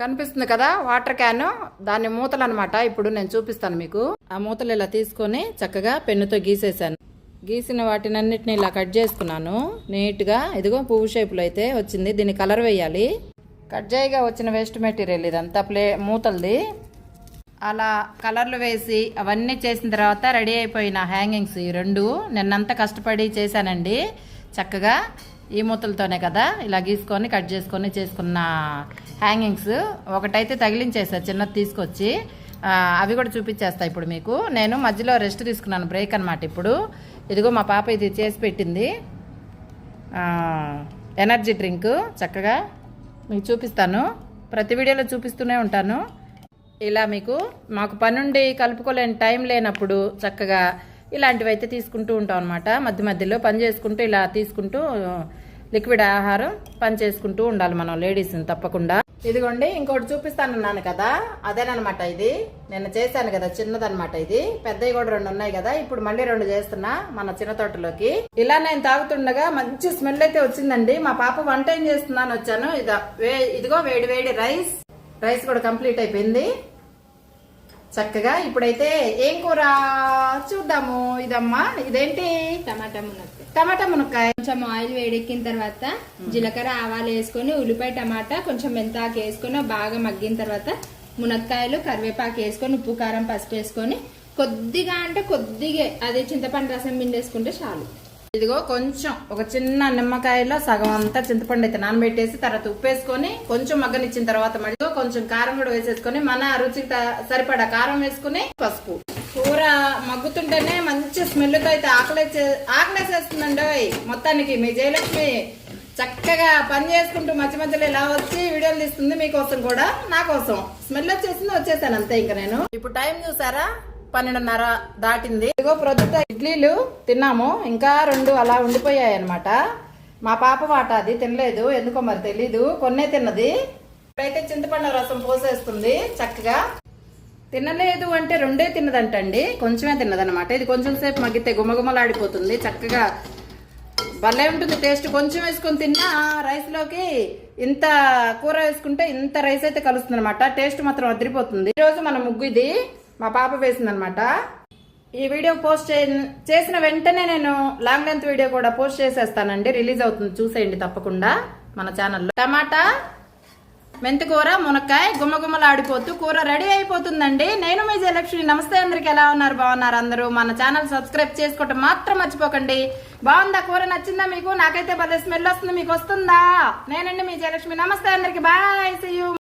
కనిపిస్తుంది కదా water can. దాని మూతలు అనమాట ఇప్పుడు నేను చూపిస్తాను మీకు. ఆ మూతలు ఇలా తీసుకొని చక్కగా పెన్నుతో గీసేసాను గీసిన వాటినన్నిటిని ఇలా కట్ చేసుకున్నాను. నీట్గా ఇదిగో పువ్వు షేపులో అయితే వచ్చింది. దీన్ని కలర్ వేయాలి. కట్ చేయగా వచ్చిన వేస్ట్ మెటీరియల్ ఇదంతా ప్లే మూతలది. అలా కలర్లు వేసి అవన్నీ చేసిన తర్వాత రెడీ అయిపోయిన హ్యాంగింగ్స్ ఈ రెండు. నిన్నంతా కష్టపడి చేశానండి. చక్కగా ఈ మూతలతోనే కదా? ఇలా గీసుకొని కట్ చేసుకొని చేసుకున్న హ్యాంగింగ్స్. ఒకటైతే తగిలించేసా చిన్నది తీసుకొచ్చి. అవి కూడా చూపించేస్తా ఇప్పుడు మీకు. నేను మధ్యలో రెస్ట్ తీసుకున్నాను బ్రేక్ అనమాట ఇప్పుడు. ఇదిగో మా పాప ఇది చేసి పెట్టింది. ఎనర్జీ డ్రింక్ చక్కగా మీకు చూపిస్తాను. ప్రతి వీడియోలో చూపిస్తూనే ఉంటాను. ఇలా మీకు మాకు పనుండి కలుపుకోలేని టైం లేనప్పుడు చక్కగా ఇలాంటివి అయితే తీసుకుంటూ ఉంటాం అనమాట మధ్య మధ్యలో పని చేసుకుంటూ ఇలా తీసుకుంటూ లిక్విడ్ ఆహారం పని చేసుకుంటూ ఉండాలి మనం లేడీస్ తప్పకుండా. ఇదిగోండి ఇంకోటి చూపిస్తానన్నాను కదా. అదేనమాట ఇది. నేను చేశాను కదా చిన్నదనమాట ఇది. పెద్దవి కూడా రెండు ఉన్నాయి కదా. ఇప్పుడు మళ్ళీ రెండు చేస్తున్నా మన చిన్న తోటలోకి. ఇలా నేను తాగుతుండగా మంచి స్మెల్ అయితే వచ్చిందండి. మా పాప వంట ఏం చేస్తున్నాను వచ్చాను. వే- ఇదిగో వేడి వేడి రైస్. రైస్ కూడా కంప్లీట్ అయిపోయింది. చక్కగా ఇప్పుడైతే ఏం కూర? చూద్దాము. ఇదమ్మా ఇదేంటి? టమాటా మునక్కాయ. టమాటా మునక్కాయ. కొంచెం ఆయిల్ వేడెక్కిన తర్వాత జీలకర్ర ఆవాలు వేసుకొని ఉల్లిపాయ టమాటా కొంచెం మెంతాకు వేసుకొని బాగా మగ్గిన తర్వాత మునక్కాయలు కరివేపాకు వేసుకొని ఉప్పు కారం పసుపు వేసుకొని కొద్దిగా అంటే కొద్దిగా అదే చింతపండు రసం పిండేసుకుంటే చాలు. ఇదిగో కొంచెం ఒక చిన్న నిమ్మకాయలో సగం అంతా చింతపండు అయితే నానబెట్టేసి తర్వాత ఉప్పు వేసుకొని కొంచెం మగ్గనిచ్చిన తర్వాత మళ్ళీ కొంచెం కారం కూడా వేసేసుకొని మన రుచికి త- సరిపడా కారం వేసుకుని పసుపు. కూర మగ్గుతుంటేనే మంచి స్మెల్తో అయితే ఆకలేసే ఆకలేసేస్తుందండి ఓయ్. మొత్తానికి మీ జయలక్ష్మి చక్కగా పని చేసుకుంటూ మధ్య మధ్యలో ఇలా వచ్చి వీడియోలు తీస్తుంది మీకోసం కూడా నా కోసం స్మెల్ వచ్చేసింది వచ్చేసాను అంతే ఇంకా నేను. ఇప్పుడు టైం చూసారా? పన్నెండున్నర దాటింది. ఇదిగో ప్రొద్దుట ఇడ్లీలు తిన్నాము. ఇంకా రెండు అలా ఉండిపోయాయి అనమాట మా పాప వాట అది తినలేదు. ఎందుకో మరి తెలీదు. కొన్నే తిన్నది. ఇప్పుడైతే చింతపండు రసం పోసేస్తుంది చక్కగా. తినలేదు అంటే రెండే తిన్నదంటండి. కొంచెమే తిన్నదనమాట ఇది కొంచెం సేపు మగ్గితే గుమగుమలాడిపోతుంది. చక్కగా భలే ఉంటుంది టేస్ట్. కొంచెం వేసుకొని తిన్నా రైస్లోకి ఇంత కూర వేసుకుంటే ఇంత రైస్ అయితే కలుస్తుంది అనమాట టేస్ట్ మాత్రం అదిరిపోతుంది. ఈరోజు మన ముగ్గు ఇది. మా పాప వేసిందనమాట. ఈ వీడియో పోస్ట్ చే- చేసిన వెంటనే నేను లాంగ్ లెంత్ వీడియో కూడా పోస్ట్ చేసేస్తానండి. రిలీజ్ అవుతుంది. చూసేయండి తప్పకుండా మన ఛానల్లో. టమాటా మెంతి కూర మునక్కాయ గుమ్మగుమ్మలాడిపోతూ కూర రెడీ అయిపోతుందండి. నేను మీ జయలక్ష్మి. నమస్తే అందరికి. ఎలా ఉన్నారు? బాగున్నారు అందరూ? మన ఛానల్ సబ్స్క్రైబ్ చేసుకోవటం మాత్రం మర్చిపోకండి. బాగుందా? కూర నచ్చిందా మీకు? నాకైతే భలే స్మెల్ వస్తుంది. మీకు వస్తుందా? నేనండి మీ జయలక్ష్మి. నమస్తే అందరికి. బాయ్. సీ